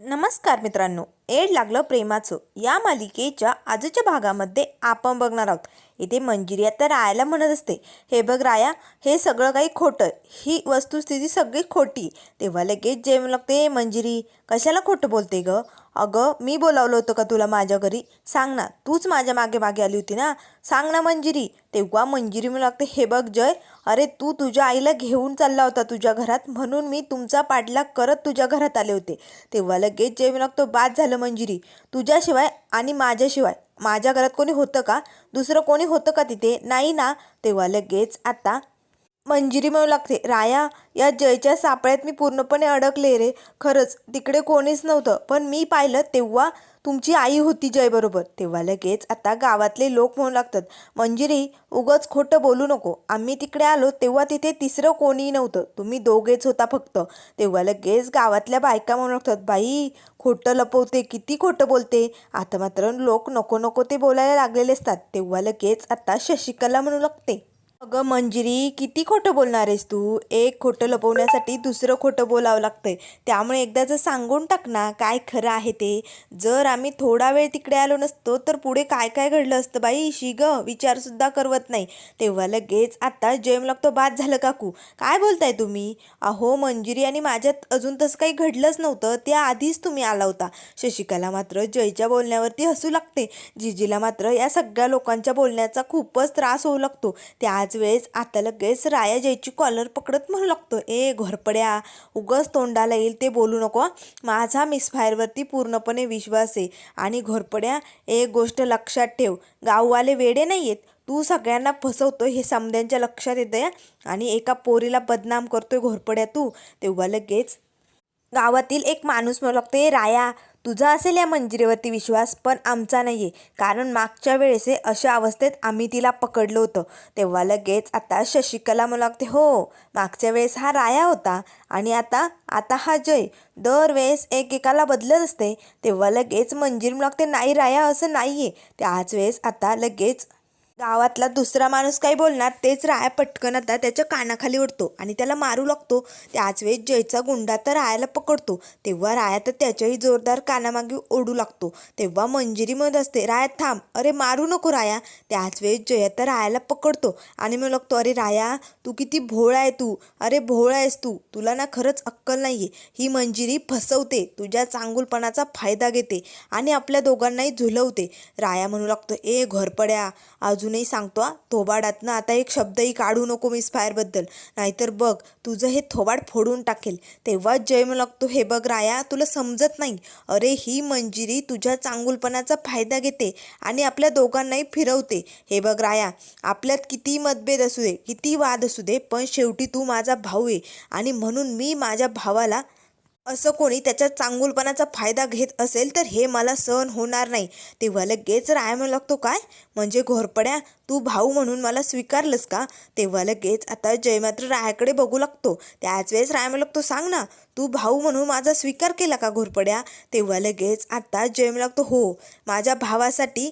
नमस्कार मित्रांनो एड लागलं प्रेमाचं. या मालिकेच्या आजच्या भागामध्ये आपण बघणार आहोत. इथे मंजिरी आता रायाला म्हणत असते. हे बघ राया हे सगळं काही खोटं. ही वस्तुस्थिती सगळी खोटी. तेव्हा लगेच जे लागते मंजिरी कशाला खोटं बोलते ग? अगं मी बोलावलं होतं का तुला माझ्या घरी? सांग ना तूच माझ्या मागे मागे आली होती ना? सांग ना मंजिरी. तेव्हा मंजिरी मला लागते हे बघ जय अरे तू तुझ्या आईला घेऊन चालला होता तुझ्या घरात म्हणून मी तुमचा पाठलाग करत तुझ्या घरात आले होते. तेव्हा लगेच जय मला लागतो बाद झालं मंजिरी. तुझ्याशिवाय आणि माझ्याशिवाय माझ्या घरात कोणी होतं का? दुसरं कोणी होतं का तिथे? नाही ना. तेव्हा लगेच आता मंजिरी म्हणू लागते. राया या जयच्या सापळ्यात मी पूर्णपणे अडकले रे. खरंच तिकडे कोणीच नव्हतं. पण मी पाहिलं तेव्हा तुमची आई होती जयबरोबर. तेव्हा लगेच आता गावातले लोक म्हणू लागतात मंजिरी उगच खोटं बोलू नको. आम्ही तिकडे आलो तेव्हा तिथे तिसरं कोणीही नव्हतं. तुम्ही दोघेच होता फक्त. तेव्हा लगेच गावातल्या बायका म्हणू लागतात बाई खोटं लपवते किती खोटं बोलते. आता मात्र लोक नको नको ते बोलायला लागलेले असतात. तेव्हा लगेच आता शशिकला म्हणू लागते अगं मंजिरी किती खोटं बोलणार आहेस तू? एक खोटं लपवण्यासाठी दुसरं खोटं बोलावं लागतंय. त्यामुळे एकदाचं सांगून टाक ना काय खरं आहे ते. जर आम्ही थोडा वेळ तिकडे आलो नसतो तर पुढे काय काय घडलं असतं बाई? शी ग विचारसुद्धा करवत नाही. तेव्हा लगेच आता जयम लागतो बाद झालं काकू. काय बोलताय तुम्ही? अहो मंजिरी आणि माझ्यात अजून तसं काही घडलंच नव्हतं. त्या आधीच तुम्ही आला होता. शशिकला मात्र जयच्या बोलण्यावरती हसू लागते. जिजीला मात्र या सगळ्या लोकांच्या बोलण्याचा खूपच त्रास होऊ लागतो. त्या त्याच वेळेस आता लगेच राया जयची कॉलर पकडत म्हणू लागतो. ए घोरपड्या उगस तोंडाला येईल ते बोलू नको माझा मिसफायरवरती पूर्णपणे विश्वास आहे. आणि घोरपड्या एक गोष्ट लक्षात ठेव गाववाले वेडे नाही आहेत तू सगळ्यांना फसवतो हे समद्यांच्या लक्षात येतंय आणि एका पोरीला बदनाम करतोय घोरपड्या तू. तेव्हा लगेच गावातील एक माणूस म्हणू लागतो "ए राया तुझा असेल या मंजिरीवरती विश्वास पण आमचा नाही आहे कारण मागच्या वेळेस अशा अवस्थेत आम्ही तिला पकडलं होतं. तेव्हा लगेच आता शशिकला म्हणू लागते हो मागच्या वेळेस हा राया होता आणि आता आता हा जय. दरवेळेस एकेकाला बदलत असते. तेव्हा लगेच मंजिरी म्हणू लागते नाही राया असं नाही आहे त्याच वेळेस आता लगेच गावातला दुसरा माणूस काही बोलणार तेच राया पटकन आता त्याच्या कानाखाली उडतो आणि त्याला मारू लागतो. त्याच वेळेस जयचा गुंडा तर रायाला पकडतो. तेव्हा राया तर त्याच्याही जोरदार कानामागे ओढू लागतो. तेव्हा मंजिरी म्हणत असते राया थांब. अरे मारू नको राया. त्याच वेळेस जया तर रायाला पकडतो आणि मग लागतो अरे राया तू किती भोळ आहे तू. अरे भोळ आहेस तू. तुला ना खरंच अक्कल नाही आहे ही मंजिरी फसवते तुझ्या चांगुलपणाचा फायदा घेते आणि आपल्या दोघांनाही झुलवते. राया म्हणू लागतो ए घरपड्या अजूनही सांगतो हा, थोबाडातनं आता एक शब्दही काढू नको मिसफायरबद्दल नाहीतर बघ तुझं हे थोबाड फोडून टाकेल. तेव्हाच जय लागतो हे बघ राया तुला समजत नाही. अरे ही मंजिरी तुझ्या चांगुलपणाचा फायदा घेते आणि आपल्या दोघांनाही फिरवते. हे बघ राया आपल्यात किती मतभेद असू दे किती वाद असू दे पण शेवटी तू माझा भाऊ आहे आणि म्हणून मी माझ्या भावाला असं कोणी त्याच्या चांगुलपणाचा फायदा घेत असेल तर हे मला सहन होणार नाही. तेव्हा लगेच राय म्हणू लागतो काय? म्हणजे घोरपड्या तू भाऊ म्हणून मला स्वीकारलंस का? तेव्हा लगेच आता जय मात्र रायाकडे बघू लागतो. त्याच वेळेस राय म्हणू लागतो. सांग ना तू भाऊ म्हणून माझा स्वीकार केला का घोरपड्या? तेव्हा लगेच आता जय म्हणू लागतो. हो माझ्या भावासाठी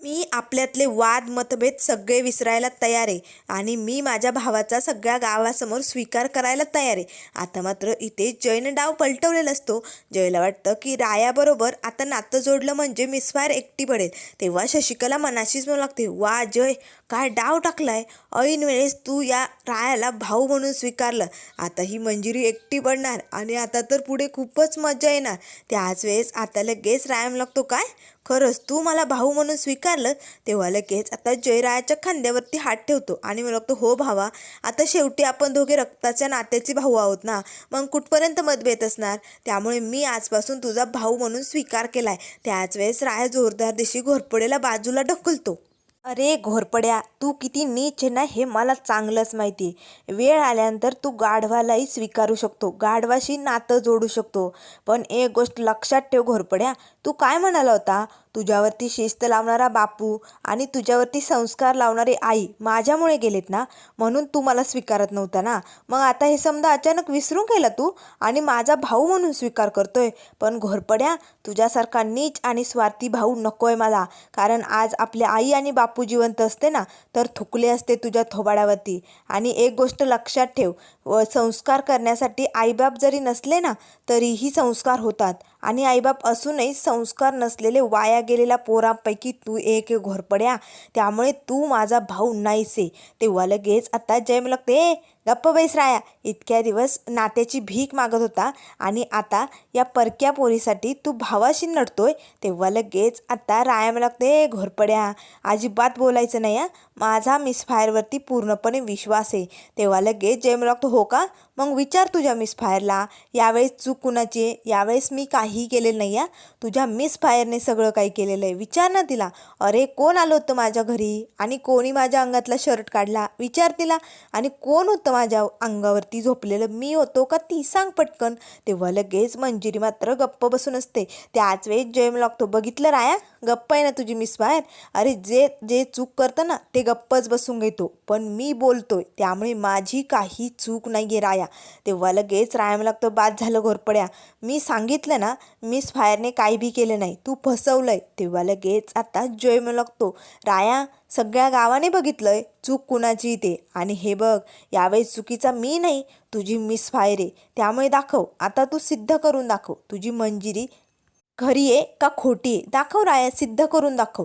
मी आपल्यातले वाद मतभेद सगळे विसरायला तयार आहे आणि मी माझ्या भावाचा सगळ्या गावासमोर स्वीकार करायला तयार आहे. आता मात्र इथे जयनं डाव पलटवलेला असतो. जयला वाटतं की रायाबरोबर आता नातं जोडलं म्हणजे मिसफायर एकटी पडेल. तेव्हा शशिकला मनाशीच म्हणू लागते वा जय काय डाव टाकलाय? ऐन वेळेस तू या रायाला भाऊ म्हणून स्वीकारलं. आता ही मंजिरी एकटी पडणार आणि आता तर पुढे खूपच मजा येणार. त्याच वेळेस आता लगेच रायाम लागतो काय? खरंच तू मला भाऊ म्हणून स्वीकारलं तेव्हा लगेच आता जयरायाच्या खांद्यावरती हात ठेवतो आणि मला लागतो हो भावा आता शेवटी आपण दोघे रक्ताच्या नात्याचे भाऊ आहोत ना मग कुठपर्यंत मतभेद असणार? त्यामुळे मी आजपासून तुझा भाऊ म्हणून स्वीकार केलाय. त्याच वेळेस राया जोरदार दिशी घोरपडेला बाजूला ढकलतो. अरे घोरपड्या तू किती नीच आहे ना हे मला चांगलंच माहिती आहे. वेळ आल्यानंतर तू गाढवालाही स्वीकारू शकतो गाढवाशी नातं जोडू शकतो. पण एक गोष्ट लक्षात ठेव घोरपड्या तू काय म्हणाला होता? तुझ्यावरती शिस्त लावणारा बापू आणि तुझ्यावरती संस्कार लावणारी आई माझ्यामुळे गेलेत ना? म्हणून तू मला स्वीकारत नव्हता ना? मग आता हे समजा अचानक विसरून गेला तू? आणि माझा भाऊ म्हणून स्वीकार करतोय? पण घोरपड्या तुझ्यासारखा नीच आणि स्वार्थी भाऊ नकोय मला. कारण आज आपल्या आई आणि बापू जिवंत असते ना तर थुकले असते तुझ्या थोबाडावरती. आणि एक गोष्ट लक्षात ठेव व संस्कार करण्यासाठी आईबाप जरी नसले ना तरीही संस्कार होतात. आणि आईबाप असूनही संस्कार नसलेले वाया गेलेल्या पोरांपैकी तू एक घोरपड्या. त्यामुळे तू माझा भाऊ नाहीस. तेव्हा लगेच आता जय लागते गप्प बैसराया इतक्या दिवस नात्याची भीक मागत होता आणि आता या परक्या पोरीसाठी तू भावाशी नडतोय तेव्हा लगेच आता राया मला लागते घोरपड्या अजिबात बोलायचं नाही हा. माझा मिसफायरवरती पूर्णपणे विश्वास आहे. तेव्हा लगेच जय मला लागतो हो का? मग विचार तुझ्या मिसफायरला यावेळेस चूक कुणाची यावेळेस मी काहीही केलेलं नाही आहे तुझ्या मिसफायरने सगळं काही केलेलं आहे. विचार ना तिला. अरे कोण आलं होतं माझ्या घरी? आणि कोणी माझ्या अंगातला शर्ट काढला? विचार तिला. आणि कोण होतं माझ्या अंगावरती झोपलेलं मी होतो का ती सांग पटकन. तेव्हा लगेच मंजिरी मात्र गप्प बसून असते. त्याच वेळेस जयम लागतो बघितलं राया? गप्प आहे ना तुझी मिस बाहेर? अरे जे जे चूक करतं ना ते गप्पच बसून घेतो. पण मी बोलतोय त्यामुळे माझी काही चूक नाही आहे राया. तेव्हा लगेच राया लागतो बाद झालं घोरपड्या. मी सांगितलं ना मिस फायरने काही बी केलं नाही. तू फसवलंय. तेव्हा लगेच आता जय लागतो राया सगळ्या गावाने बघितलंय. चूक कुणाची ते? आणि हे बघ यावेळेस चुकीचा मी नाही तुझी मिस फायर आहे. त्यामुळे दाखव. आता तू सिद्ध करून दाखव. तुझी मंजिरी खरी आहे का खोटी आहे? दाखव राया सिद्ध करून दाखव.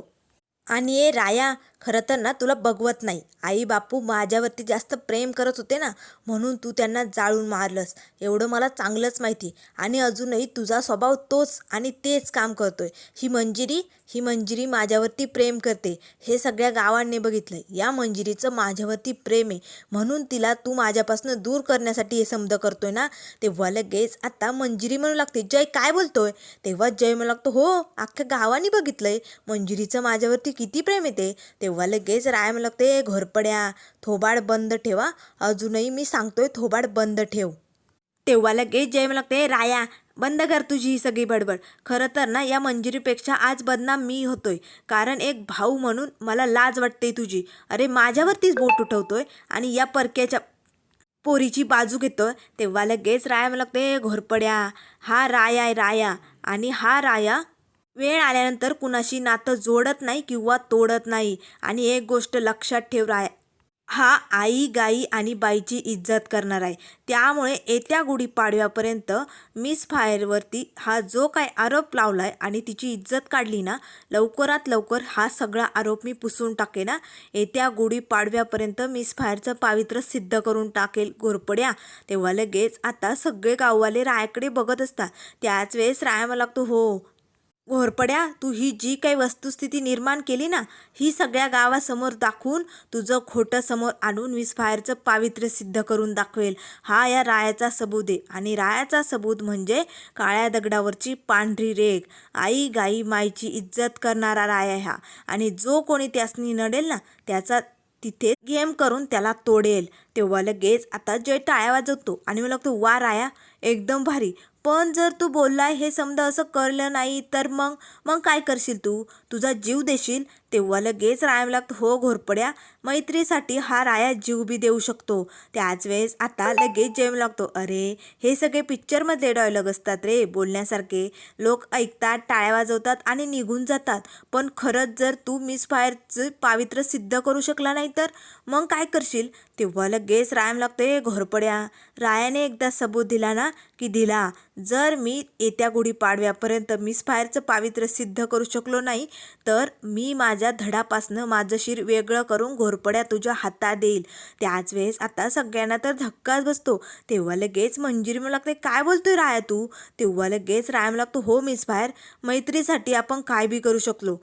आणि ए राया खरं तर ना तुला बघवत नाही. आई बापू माझ्यावरती जास्त प्रेम करत होते ना म्हणून तू त्यांना जाळून मारलंस. एवढं मला चांगलंच माहिती. आणि अजूनही तुझा स्वभाव तोच आणि तेच काम करतोय. ही मंजिरी ही मंजिरी माझ्यावरती प्रेम करते. हे सगळ्या गावांनी बघितलं या मंजिरीचं माझ्यावरती प्रेम आहे. म्हणून तिला तू माझ्यापासून दूर करण्यासाठी हे समज करतोय ना तेव्हा लगेच आता मंजिरी म्हणू लागते. जय काय बोलतोय? तेव्हा जय म्हणू लागतो हो अख्ख्या गावाने बघितलंय. मंजिरीचं माझ्यावरती किती प्रेम येते तेव्हा लगेच. राय म्हणलं ते घोरपड्या थोबाड बंद ठेवा. अजूनही मी सांगतोय थोबाड बंद ठेव. तेव्हा लगेच जय म्हणलं लागते राया बंद कर तुझी ही सगळी बडबड. खरं तर ना या मंजिरीपेक्षा आज बदनाम मी होतोय. कारण एक भाऊ म्हणून मला लाज वाटते तुझी. अरे माझ्यावरतीच बोट उठवतोय आणि या परक्याच्या पोरीची बाजू घेतो तेव्हा लगेच राया म्हणलं ते घोरपड्या हा राया आहे राया आणि हा राया वेळ आल्यानंतर कुणाशी नातं जोडत नाही किंवा तोडत नाही. आणि एक गोष्ट लक्षात ठेव राया हा आई गाई आणि बाईची इज्जत करणार आहे. त्यामुळे येत्या गुढीपाडव्यापर्यंत मिस फायरवरती हा जो काय आरोप लावला आहे आणि तिची इज्जत काढली ना लवकरात लवकर हा सगळा आरोप मी पुसून टाकेन ना येत्या गुढीपाडव्यापर्यंत मिस फायरचं पावित्र्य सिद्ध करून टाकेल गोरपड्या तेव्हा लगेच आता सगळे गाववाले रायाकडे बघत असतात. त्याच वेळेस राया मला लागतो हो घोरपड्या तू ही जी काही वस्तुस्थिती निर्माण केली ना ही सगळ्या गावासमोर दाखवून तुझं खोटं समोर आणून विस्फायरचं पावित्र्य सिद्ध करून दाखवेल. हा या रायाचा सबूत आहे. आणि रायाचा सबूत म्हणजे काळ्या दगडावरची पांढरी रेग आई गाई माईची इज्जत करणारा राया ह्या आणि जो कोणी त्यासनी नडेल ना त्याचा तिथे गेम करून त्याला तोडेल. तेव्हा लगेच आता जय टाळ्या वाजवतो. आणि मला लागतो वा राया एकदम भारी. पण जर तू बोललाय हे समजा असं करलं नाही तर मग मग काय करशील तू? तुझा जीव देशील? तेव्हा लगेच राया लागतो हो घोरपड्या मैत्रीसाठी हा राया जीव बी देऊ शकतो. त्याच वेळेस आता लगेच जेम लागतो. अरे हे सगळे पिक्चरमधले डायलॉग असतात रे बोलण्यासारखे. लोक ऐकतात टाळ्या वाजवतात आणि निघून जातात. पण खरंच जर तू मिस फायरचं पावित्र्य सिद्ध करू शकला नाही तर मग काय करशील? तेव्हा लगेच रायम लागते घोरपड्या रायाने एकदा सबूत दिला ना की दिला. जर मी येत्या गुढीपाडव्यापर्यंत मिस फायरचं पावित्र्य सिद्ध करू शकलो नाही तर मी माझ्या धडापासनं माझं शिर वेगळं करून घोरपड्या तुझ्या हातात देईल. त्याच वेळेस आता सगळ्यांना तर धक्काच बसतो. तेव्हा लगेच मंजिरी मला लागते काय बोलतोय राया तू? तेव्हा लगेच रायम लागतो हो मिस फायर मैत्रीसाठी आपण काय बी करू शकलो.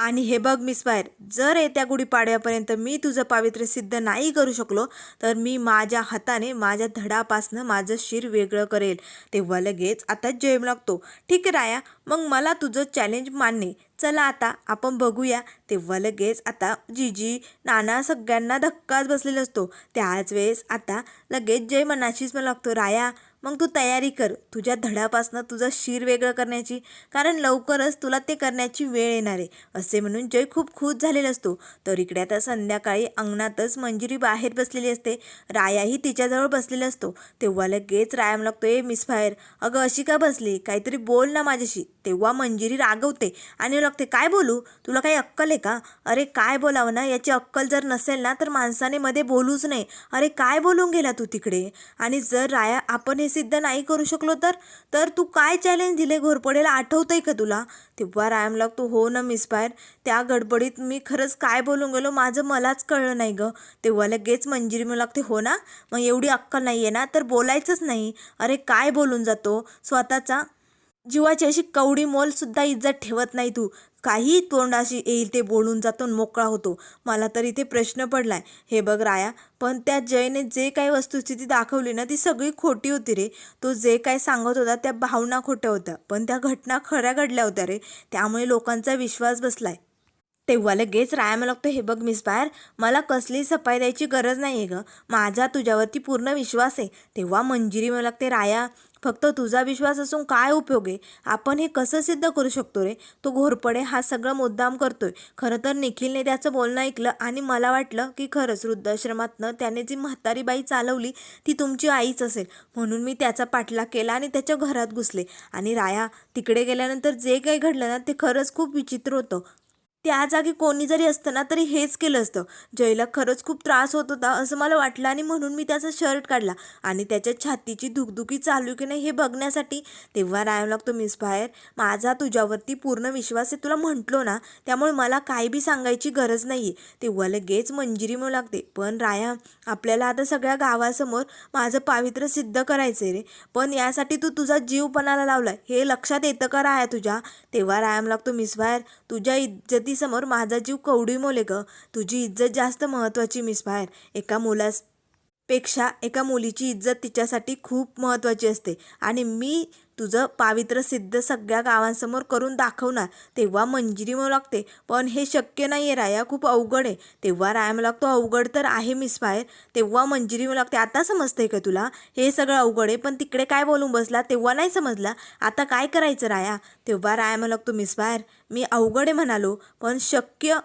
आणि हे बघ मिस फायर जर येत्या गुढीपाडव्यापर्यंत मी तुझं पावित्र्य सिद्ध नाही करू शकलो तर मी माझ्या हाताने माझ्या धडापासनं माझं शिर वेगळं करेल. तेव्हा लगेच आता जेम लागतो. ठीक आहे राया मग मला तुझं चॅलेंज मान्य चला आता आपण बघूया. तेव्हा लगेच आता जीजी नाना सगळ्यांना धक्काच बसलेला असतो. त्याच वेळेस आता लगेच जय मनाशीच मला लागतो. राया मग तू तयारी कर. तुझ्या धडापासनं तुझं शिर वेगळं करण्याची. कारण लवकरच तुला ते करण्याची वेळ येणार आहे. असे म्हणून जय खूप खुश झालेला असतो. तर इकडे आता संध्याकाळी अंगणातच मंजिरी बाहेर बसलेली असते. रायाही तिच्याजवळ बसलेला असतो. तेव्हा लगेच राया लागतो ए मिस फायर अगं अशी का बसली? काहीतरी बोल ना माझ्याशी. तेव्हा मंजिरी रागवते आणि लागते काय बोलू? तुला काही अक्कल आहे का? अरे काय बोलावं ना? याची अक्कल जर नसेल ना तर माणसाने मध्ये बोलूच नाही अरे काय बोलून गेला तू तिकडे? आणि जर राया आपण हे सिद्ध नाही करू शकलो तर? तर तू काय चॅलेंज दिले घोरपडेला? आठवतंय का तुला? तेव्हा रायम लागतो हो ना मिस बाहेर. त्या गडबडीत मी खरंच काय बोलून गेलो माझं मलाच कळलं नाही गं. तेव्हा लगेच मंजिरी म्हणू लागते हो ना? मग एवढी अक्कल नाही आहे ना? तर बोलायचंच नाही. अरे काय बोलून जातो? स्वतःचा जीवाची अशी कवडी मोल सुद्धा इज्जत ठेवत नाही तू. काही तोंडाशी येईल ते बोलून जातो मोकळा होतो. मला तर इथे प्रश्न पडलाय. हे बघ राया पण त्या जयने जे काही वस्तुस्थिती दाखवली ना ती सगळी खोटी होती रे. तो जे काय सांगत होता त्या भावना खोट्या होत्या. पण त्या घटना खऱ्या घडल्या होत्या रे. त्यामुळे लोकांचा विश्वास बसलाय. तेव्हा लगेच रायाला लागतो हे बघ मिस बाहेर मला कसली सफाई द्यायची गरज नाही आहे गं. माझा तुझ्यावरती पूर्ण विश्वास आहे. तेव्हा मंजिरी मला लागते राया फक्त तुझा विश्वास असून काय उपयोग आहे? आपण हे कसं सिद्ध करू शकतो रे? तो घोरपडे हा सगळं मुद्दाम करतोय. खरं तर निखिलने त्याचं बोलणं ऐकलं आणि मला वाटलं की खरंच वृद्धाश्रमातनं त्याने जी म्हातारी बाई चालवली ती तुमची आईच असेल. म्हणून मी त्याचा पाठलाग केला आणि त्याच्या घरात घुसले. आणि राया तिकडे गेल्यानंतर जे काही घडलं ना ते खरंच खूप विचित्र होतं. त्या जागी कोणी जरी असतं ना तरी हेच केलं असतं. जयला खरंच खूप त्रास होत होता असं मला वाटलं आणि म्हणून मी त्याचा शर्ट काढला. आणि त्याच्या छातीची धुकधुकी चालू की नाही हे बघण्यासाठी तेव्हा राहावं लागतो मिस बाहेर माझा तुझ्यावरती पूर्ण विश्वास आहे. तुला म्हटलो ना त्यामुळे मला काही बी सांगायची गरज नाही आहे तेव्हा लगेच मंजिरी मिळू लागते पण राया आपल्याला आता सगळ्या गावासमोर माझं पावित्र्य सिद्ध करायचं आहे रे. पण यासाठी तू तुझा जीव पणाला लावला हे लक्षात येतं का राया तुझ्या? तेव्हा रायाम लागतो मिस बाहेर तुझ्या समोर माझा जीव कवडी मोले ग. तुझी इज्जत जास्त महत्त्वाची मिस बाहेर. एका मुलास पेक्षा एका मुलीची इज्जत तिच्यासाठी खूप महत्त्वाची असते. आणि मी तुझं पावित्र्य सिद्ध सगळ्या गावांसमोर करून दाखवणार. तेव्हा मंजिरी म्हणू लागते. पण हे शक्य नाही आहे राया. खूप अवघड आहे. तेव्हा राया म्हणू लागतो अवघड तर आहे मिस बाहेर. तेव्हा मंजिरी म्हणू लागते आता समजतंय का तुला? हे सगळं अवघड आहे पण तिकडे काय बोलून बसला? तेव्हा नाही समजला. आता काय करायचं राया? तेव्हा राया म्हणू लागतो मिस बाहेर मी अवघड आहे म्हणालो पण शक्य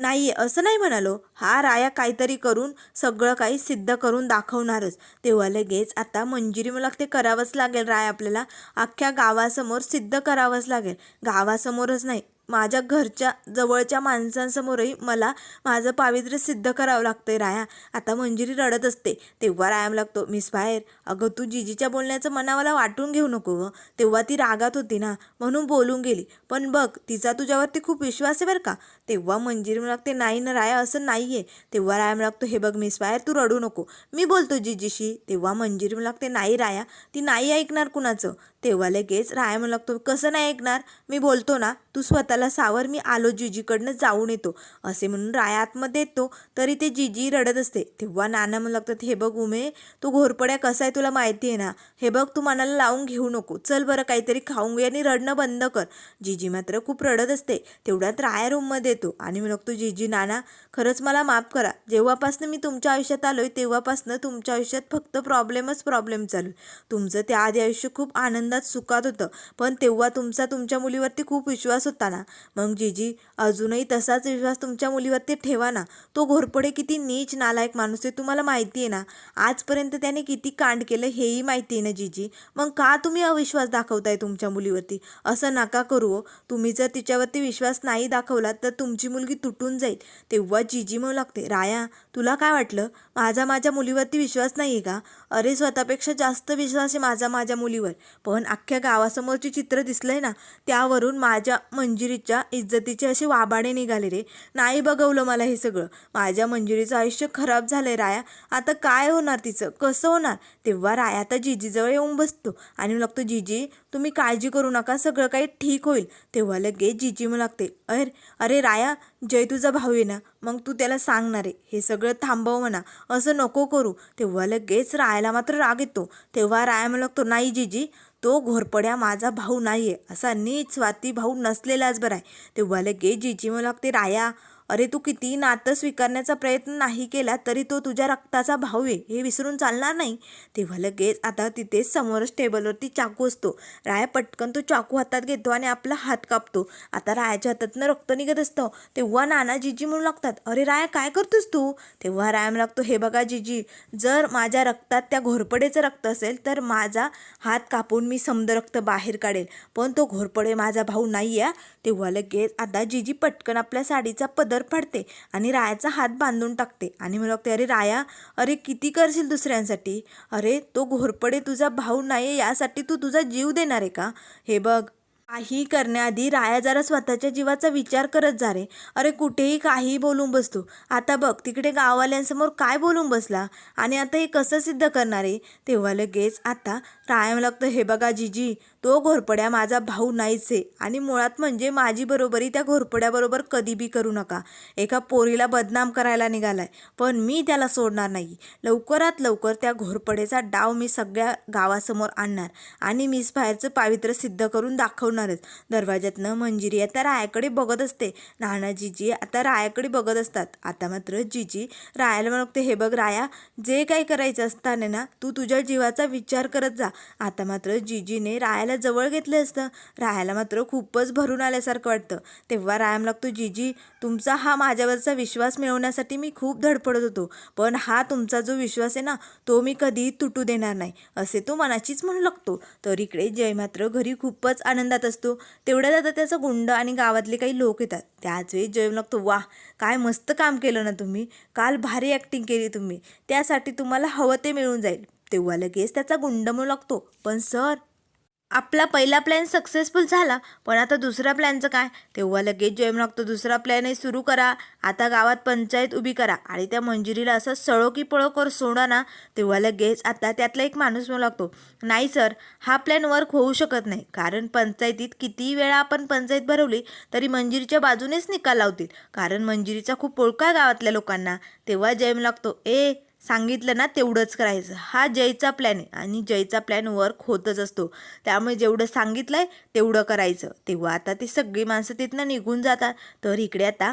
नाही असं नाही म्हणालो. हा राया काहीतरी करून सगळं काही सिद्ध करून दाखवणारच. तेव्हा लगेच आता मंजिरी मला ते करावंच लागेल राय आपल्याला. अख्ख्या गावासमोर सिद्ध करावंच लागेल. गावासमोरच नाही माझ्या घरच्या जवळच्या माणसांसमोरही मला माझं पावित्र्य सिद्ध करावं लागतंय राया. आता मंजिरी रडत असते. तेव्हा रायाम लागतो मिस बाहेर अगं तू जिजीच्या बोलण्याचं मनावाला वाटून घेऊ नको ग. तेव्हा ती रागात होती ना म्हणून बोलून गेली. पण बघ तिचा तुझ्यावरती खूप विश्वास आहे बरं का. तेव्हा मंजिरी लागते नाही ना राया असं नाही आहे तेव्हा रायाम लागतो हे बघ मिस बाहेर तू रडू नको. मी बोलतो जिजीशी. तेव्हा मंजिरी लागते नाही राया ती नाही ऐकणार कुणाचं. तेव्हा लगेच राया म्हणू लागतो कसं नाही ऐकणार? मी बोलतो ना तू स्वतःला सावर मी आलो जिजीकडनं जाऊन येतो. असे म्हणून राया आतमध्ये येतो तरी ते जिजी रडत असते. तेव्हा नाना म्हणू लागतात हे बघ उमे तू घोरपड्या कसा आहे तुला माहिती आहे ना? हे बघ तू मनाला लावून घेऊ नको. चल बरं काहीतरी खाऊन घे आणि रडणं बंद कर. जिजी मात्र खूप रडत असते. तेवढ्यात राया रूममध्ये येतो आणि मी लागतो जिजी नाना खरंच मला माफ करा. जेव्हापासनं मी तुमच्या आयुष्यात आलोय तेव्हापासनं तुमच्या आयुष्यात फक्त प्रॉब्लेमच प्रॉब्लेम चालू आहे. तुमचं त्या आधी आयुष्य खूप आनंदात सुखात होतं. पण तेव्हा तुमचा तुमच्या मुलीवरती खूप विश्वास होता ना? मग जीजी अजूनही तसाच विश्वास तुमच्या मुलीवरती ठेवा ना. तो घोरपडे किती नीच नालायक माणूस आहे तुम्हाला माहिती आहे ना. आजपर्यंत त्याने किती कांड केलं हेही माहिती आहे ना जीजी. मग का तुम्ही अविश्वास दाखवताय तुमच्या मुलीवरती? असं नका करू हो. तुम्ही जर तिच्यावरती विश्वास नाही दाखवला तर तुमची मुलगी तुटून जाईल. तेव्हा जीजी म्हणू लागते राया तुला काय वाटलं? माझा माझ्या मुलीवरती विश्वास नाही आहे का? अरे स्वतःपेक्षा जास्त विश्वास आहे माझा माझ्या मुलीवर. पण अख्ख्या गावासमोरचे चित्र दिसलंय ना त्यावरून माझ्या मंजिरीच्या इज्जतीचे असे वाबाडे निघाले रे. नाही बघवलं मला हे सगळं. माझ्या मंजिरीचं आयुष्य खराब झालंय राया. आता काय होणार तिचं? कसं होणार? तेव्हा राया आता जिजीजवळ येऊन बसतो. आणि लागतो जिजी तुम्ही काळजी करू नका सगळं काही ठीक होईल. तेव्हा लगेच जिजी मग लागते अरे अरे राया जय तुझा भाऊ आहे ना मग तू त्याला सांगणार आहे हे सगळं थांबव म्हणा असं नको करू. तेव्हा लगेच रायाला मात्र राग येतो. तेव्हा राया मग लागतो नाही जिजी तो घोरपड्या माझा भाऊ नाही आहे असा नीच स्वाती भाऊ नसलेलाच बरा आहे. तेव्हा लगेच जिजी म्हणू लागते राया अरे तू किती नातं स्वीकारण्याचा प्रयत्न नाही केला तरी तो तुझ्या रक्ताचा भाऊ आहे हे विसरून चालणार नाही. तेव्हा लगेच आता तिथेच समोरच टेबलवरती चाकू असतो. राया पटकन तो चाकू हातात घेतो आणि आपला हात कापतो. आता रायाच्या हातातनं रक्त निघत असतं. तेव्हा नाना जिजी म्हणू लागतात अरे राया काय करतोस तू? तेव्हा राया म्हणू लागतो हे बघा जिजी जर माझ्या रक्तात त्या घोरपडेचं रक्त असेल तर माझा हात कापून मी समद रक्त बाहेर काढेल. पण तो घोरपडे माझा भाऊ नाही आहे तेव्हा लगेच आता जिजी पटकन आपल्या साडीचा पदर वर पडते आणि रायाचा हात बांधून टाकते. आणि मला वाटते अरे राया अरे किती करशील दुसऱ्यांसाठी? अरे तो घोरपडे तुझा भाऊ नाही यासाठी तू तुझा जीव देणार आहे का? हे बघ काही करण्याआधी राया जरा स्वतःच्या जीवाचा विचार करत जा रे. अरे कुठेही काहीही बोलून बसतो. आता बघ तिकडे गाववाल्यांसमोर काय बोलून बसला? आणि आता हे कसं सिद्ध करणार आहे? तेव्हा लगेच आता राया मला लागतं हे बघा जीजी तो घोरपड्या माझा भाऊ नाहीच आहे. आणि मुळात म्हणजे माझी बरोबरी त्या घोरपड्याबरोबर कधी बी करू नका. एका पोरीला बदनाम करायला निघालाय. पण मी त्याला सोडणार नाही. लवकरात लवकर त्या घोरपडेचा डाव मी सगळ्या गावासमोर आणणार. आणि मीच बाहेरचं पावित्र्य सिद्ध करून दाखवणारच. दरवाज्यातनं मंजिरी आता रायाकडे बघत असते. नाना जीजी आता रायाकडे बघत असतात. आता मात्र जीजी रायाला म्हणते हे बघ राया जे काही करायचं असताना ना तू तुझ्या जीवाचा विचार करत जा. आता मात्र जीजीने रायाला जवळ घेतलं असतं. राहायला मात्र खूपच भरून आल्यासारखं वाटतं. तेव्हा रायाम लागतो जीजी तुमचा हा माझ्यावरचा विश्वास मिळवण्यासाठी मी खूप धडपडत होतो. पण हा तुमचा जो विश्वास आहे ना तो मी कधीही तुटू देणार नाही. असे तो मनाचीच म्हणू लागतो. तर इकडे जय मात्र घरी खूपच आनंदात असतो. तेवढ्यात आता त्याचा गुंड आणि गावातले काही लोक येतात. त्याच वेळी जय लागतो वा काय मस्त काम केलं ना तुम्ही. काल भारी ॲक्टिंग केली तुम्ही. त्यासाठी तुम्हाला हवं ते मिळून जाईल. तेव्हा लगेच त्याचा गुंड म्हणू लागतो पण सर आपला पहिला प्लॅन सक्सेसफुल झाला पण आता दुसऱ्या प्लॅनचं काय? तेव्हा लगेच जयम लागतो दुसरा प्लॅनही सुरू करा. आता गावात पंचायत उभी करा. आणि त्या मंजिरीला असं सळो की पळो कर सोडा ना तेव्हा लगेच आता त्यातला एक माणूस म्हणू लागतो नाही सर हा प्लॅन वर्क होऊ शकत नाही. कारण पंचायतीत कितीही वेळा आपण पंचायत भरवली तरी मंजिरीच्या बाजूनेच निकाल लावतील. कारण मंजिरीचा खूप ओळख गावातल्या लोकांना. तेव्हा जयम लागतो ए सांगितलं ना तेवढंच करायचं. हा जयचा प्लॅन आहे आणि जयचा प्लॅन वर्क होतच असतो. त्यामुळे जेवढं सांगितलं आहे तेवढं करायचं. तेव्हा आता ते सगळी माणसं तिथनं निघून जातात. तर इकडे आता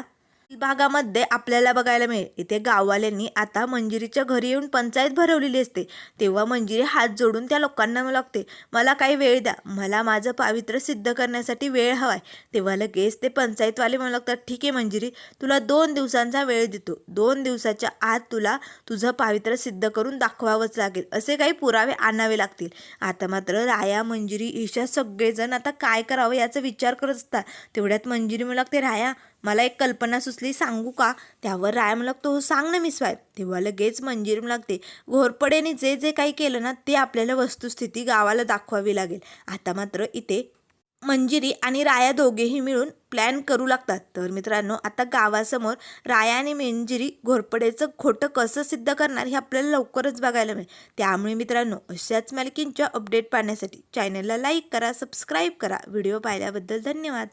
विभागामध्ये आपल्याला बघायला मिळेल. इथे गाववाल्यांनी आता मंजिरीच्या घरी येऊन पंचायत भरवलेली असते. तेव्हा मंजिरी हात जोडून त्या लोकांना लागते मला काही वेळ द्या. मला माझं पावित्र्य सिद्ध करण्यासाठी वेळ हवाय. तेव्हा लगेच ते पंचायतवाले म्हणू लागतात ठीक आहे मंजिरी तुला दोन दिवसांचा वेळ देतो. दोन दिवसाच्या आत तुला तुझं पावित्र्य सिद्ध करून दाखवावंच लागेल. असे काही पुरावे आणावे लागतील. आता मात्र राया मंजिरी ईशा सगळेजण आता काय करावं याचा विचार करत असतात. तेवढ्यात मंजिरी म्हणू लागते राया मला एक कल्पना सुचली सांगू का? त्यावर राय म्हणू लागतो हो सांग ना मी स्वायब तेव्हा लगेच मंजिरी लागते घोरपडेने जे जे काही केलं ना ते आपल्याला वस्तुस्थिती गावाला दाखवावी लागेल. आता मात्र इथे मंजिरी आणि राया दोघेही मिळून प्लॅन करू लागतात. तर मित्रांनो आता गावासमोर राया आणि मंजिरी घोरपडेचं खोटं कसं सिद्ध करणार हे आपल्याला लवकरच बघायला मिळेल. त्यामुळे मित्रांनो अशाच मालकींच्या अपडेट पाहण्यासाठी चॅनलला लाईक करा सबस्क्राईब करा. व्हिडिओ पाहिल्याबद्दल धन्यवाद.